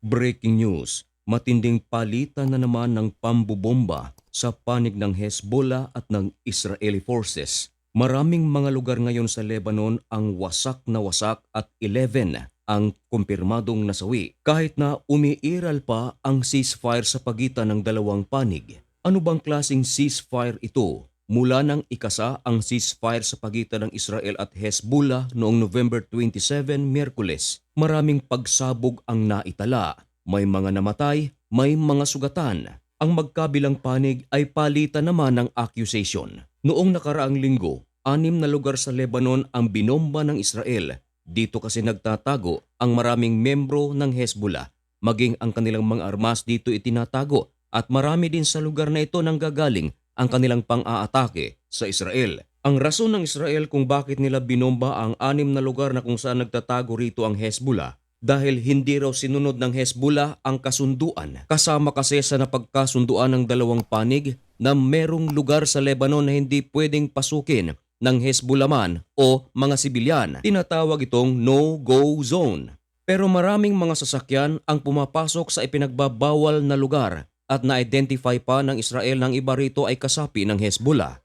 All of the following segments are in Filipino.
Breaking news, matinding palitan na naman ng pambubomba sa panig ng Hezbollah at ng Israeli forces. Maraming mga lugar ngayon sa Lebanon ang wasak na wasak at 11 ang kumpirmadong nasawi kahit na umiiral pa ang ceasefire sa pagitan ng dalawang panig. Ano bang klasing ceasefire ito? Mula nang ikasa ang ceasefire sa pagitan ng Israel at Hezbollah noong November 27, Miyerkules, maraming pagsabog ang naitala. May mga namatay, may mga sugatan. Ang magkabilang panig ay palitan naman ng accusation. Noong nakaraang linggo, anim na lugar sa Lebanon ang binomba ng Israel. Dito kasi nagtatago ang maraming membro ng Hezbollah. Maging ang kanilang mga armas dito itinatago at marami din sa lugar na ito nang gagaling ang kanilang pang-aatake sa Israel. Ang rason ng Israel kung bakit nila binomba ang anim na lugar na kung saan nagtatago rito ang Hezbollah dahil hindi raw sinunod ng Hezbollah ang kasunduan. Kasama kasi sa napagkasunduan ng dalawang panig na merong lugar sa Lebanon na hindi pwedeng pasukin ng Hezbollah man o mga sibilyan. Tinatawag itong no-go zone. Pero maraming mga sasakyan ang pumapasok sa ipinagbabawal na lugar at na-identify pa ng Israel ng iba rito ay kasapi ng Hezbollah.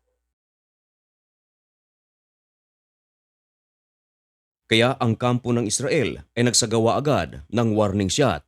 Kaya ang kampo ng Israel ay nagsagawa agad ng warning shot.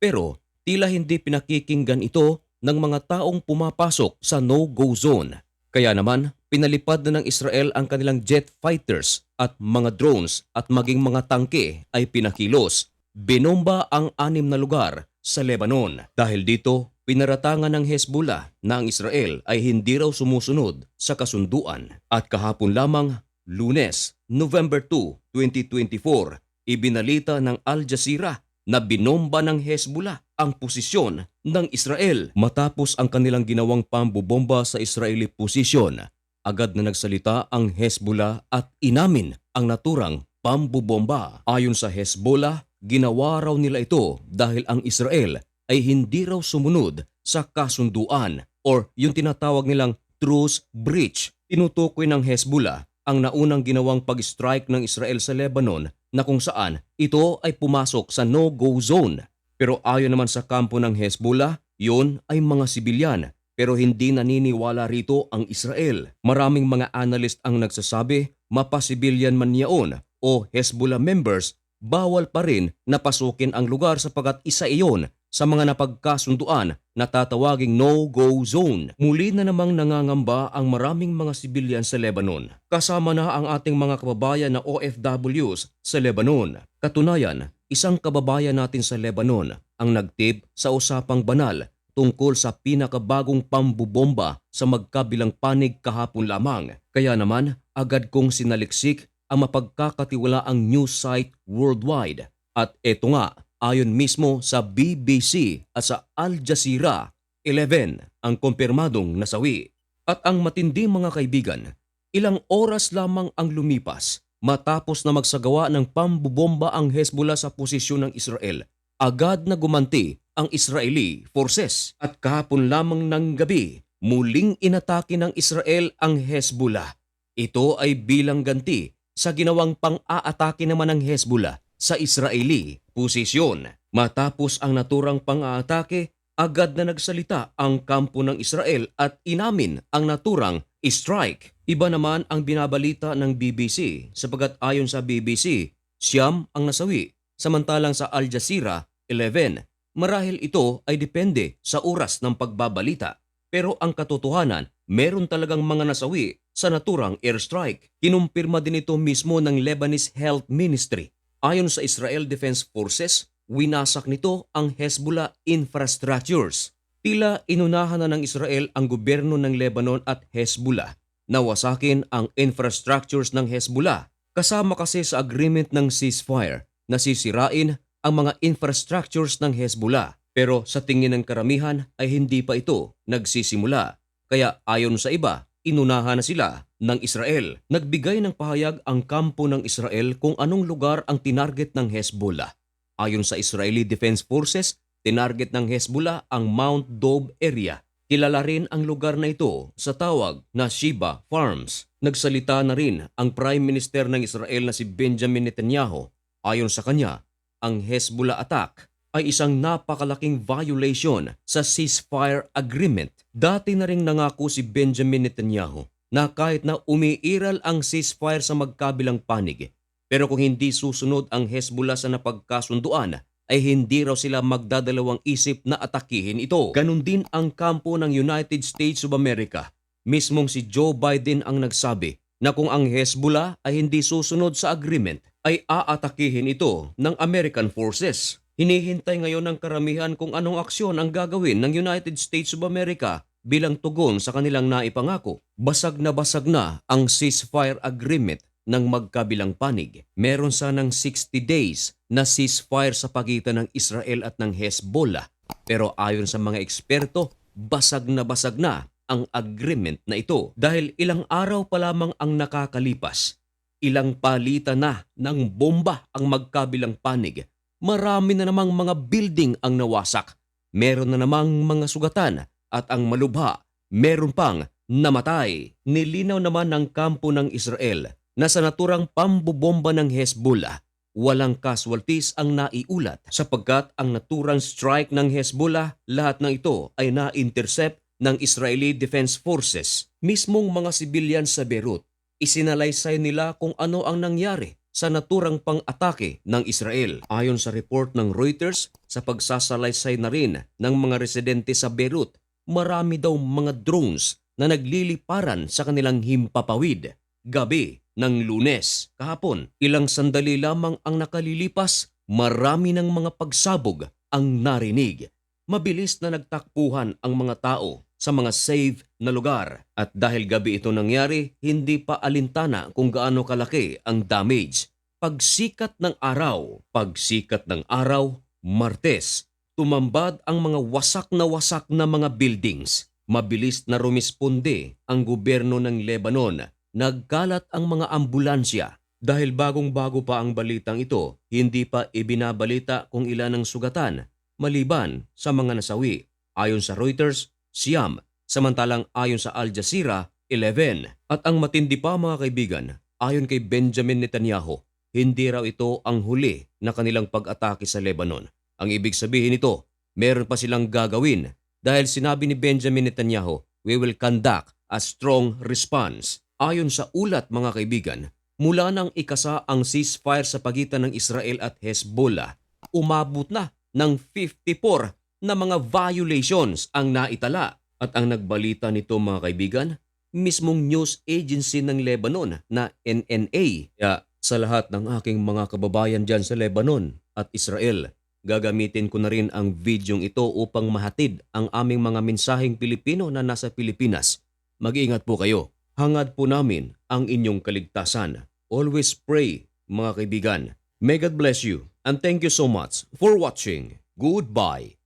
Pero tila hindi pinakikinggan ito ng mga taong pumapasok sa no-go zone. Kaya naman, pinalipad na ng Israel ang kanilang jet fighters at mga drones at maging mga tangke ay pinakilos. Binomba ang anim na lugar sa Lebanon. Dahil dito, pinaratangan ng Hezbollah na ang Israel ay hindi raw sumusunod sa kasunduan. At kahapon lamang, lunes, November 2, 2024, ibinalita ng Al Jazeera na binomba ng Hezbollah ang posisyon ng Israel matapos ang kanilang ginawang pambubomba sa Israeli posisyon. Agad na nagsalita ang Hezbollah at inamin ang naturang pambubomba. Ayon sa Hezbollah, ginawa raw nila ito dahil ang Israel ay hindi raw sumunod sa kasunduan or yung tinatawag nilang truce breach. Tinutukoy ng Hezbollah ang naunang ginawang pag-strike ng Israel sa Lebanon na kung saan ito ay pumasok sa no-go zone. Pero ayon naman sa kampo ng Hezbollah, yon ay mga sibilyan pero hindi naniniwala rito ang Israel. Maraming mga analyst ang nagsasabi mapasibilyan man niyaon o Hezbollah members, bawal pa rin na pasukin ang lugar sapagat isa iyon sa mga napagkasunduan na tatawaging no-go zone. Muli na namang nangangamba ang maraming mga sibilyan sa Lebanon. Kasama na ang ating mga kababayan na OFWs sa Lebanon. Katunayan, isang kababayan natin sa Lebanon ang nagtip sa usapang banal tungkol sa pinakabagong pambubomba sa magkabilang panig kahapon lamang. Kaya naman, agad kong sinaliksik ang mapagkakatiwalaang news site worldwide. At eto nga, ayon mismo sa BBC at sa Al Jazeera, 11 ang kumpirmadong nasawi. At ang matindi mga kaibigan, ilang oras lamang ang lumipas matapos na magsagawa ng pambubomba ang Hezbollah sa posisyon ng Israel. Agad na gumanti ang Israeli forces at kahapon lamang ng gabi muling inatake ng Israel ang Hezbollah. Ito ay bilang ganti sa ginawang pang-aatake naman ng Hezbollah sa Israeli posisyon. Matapos ang naturang pang-aatake, agad na nagsalita ang kampo ng Israel at inamin ang naturang strike. Iba naman ang binabalita ng BBC sapagat ayon sa BBC, siyam ang nasawi, samantalang sa Al Jazeera, 11. Marahil ito ay depende sa oras ng pagbabalita. Pero ang katotohanan, meron talagang mga nasawi sa naturang airstrike. Kinumpirma din ito mismo ng Lebanese Health Ministry. Ayon sa Israel Defense Forces, winasak nito ang Hezbollah infrastructures. Tila inunahan na ng Israel ang gobyerno ng Lebanon at Hezbollah na wasakin ang infrastructures ng Hezbollah. Kasama kasi sa agreement ng ceasefire na sisirain ang mga infrastructures ng Hezbollah. Pero sa tingin ng karamihan ay hindi pa ito nagsisimula. Kaya ayon sa iba, inunahan na sila ng Israel. Nagbigay ng pahayag ang kampo ng Israel kung anong lugar ang tinarget ng Hezbollah. Ayon sa Israeli Defense Forces, tinarget ng Hezbollah ang Mount Dob area. Kilala rin ang lugar na ito sa tawag na Shiba Farms. Nagsalita na rin ang Prime Minister ng Israel na si Benjamin Netanyahu. Ayon sa kanya, ang Hezbollah attack ay isang napakalaking violation sa ceasefire agreement. Dati na ring nangako si Benjamin Netanyahu na kahit na umiiral ang ceasefire sa magkabilang panig, pero kung hindi susunod ang Hezbollah sa napagkasunduan, ay hindi raw sila magdadalawang isip na atakihin ito. Ganon din ang kampo ng United States of America. Mismong si Joe Biden ang nagsabi na kung ang Hezbollah ay hindi susunod sa agreement, ay aatakihin ito ng American forces. Hinihintay ngayon ng karamihan kung anong aksyon ang gagawin ng United States of America bilang tugon sa kanilang naipangako. Basag na basag na ang ceasefire agreement ng magkabilang panig. Meron sanang 60 days na ceasefire sa pagitan ng Israel at ng Hezbollah. Pero ayon sa mga eksperto, basag na basag na ang agreement na ito dahil ilang araw pa lamang ang nakakalipas. Ilang palitan na ng bomba ang magkabilang panig. Marami na namang mga building ang nawasak. Meron na namang mga sugatan at ang malubha, meron pang namatay. Nilinaw naman ng kampo ng Israel na sa naturang pambobomba ng Hezbollah, walang casualties ang naiulat sapagkat ang naturang strike ng Hezbollah, lahat ng ito ay na-intercept ng Israeli Defense Forces. Mismong mga sibilyan sa Beirut, isinalaysay nila kung ano ang nangyari sa naturang pang-atake ng Israel. Ayon sa report ng Reuters, sa pagsasalaysay na rin ng mga residente sa Beirut, marami daw mga drones na nagliliparan sa kanilang himpapawid. Gabi ng lunes, kahapon, ilang sandali lamang ang nakalilipas, marami ng mga pagsabog ang narinig. Mabilis na nagtakpuhan ang mga tao sa mga safe na lugar at dahil gabi ito nangyari, hindi pa alintana kung gaano kalaki ang damage. Pagsikat ng araw, pagsikat ng araw, Martes, tumambad ang mga wasak na wasak na mga buildings. Mabilis na rumisponde ang gobyerno ng Lebanon. Nagkalat ang mga ambulansya. Dahil bagong-bago pa ang balitang ito, hindi pa ibinabalita kung ilan ang sugatan, maliban sa mga nasawi. Ayon sa Reuters, siyam, samantalang ayon sa Al Jazeera, 11. At ang matindi pa mga kaibigan, ayon kay Benjamin Netanyahu, hindi raw ito ang huli na kanilang pag-atake sa Lebanon. Ang ibig sabihin nito, meron pa silang gagawin dahil sinabi ni Benjamin Netanyahu, we will conduct a strong response. Ayon sa ulat mga kaibigan, mula nang ikasa ang ceasefire sa pagitan ng Israel at Hezbollah, umabot na ng 54 na mga violations ang naitala. At ang nagbalita nito mga kaibigan, mismong news agency ng Lebanon na NNA. Kaya sa lahat ng aking mga kababayan dyan sa Lebanon at Israel, gagamitin ko na rin ang videong ito upang mahatid ang aming mga mensaheng Pilipino na nasa Pilipinas. Mag-iingat po kayo. Hangad po namin ang inyong kaligtasan. Always pray, mga kaibigan. May God bless you and thank you so much for watching. Goodbye.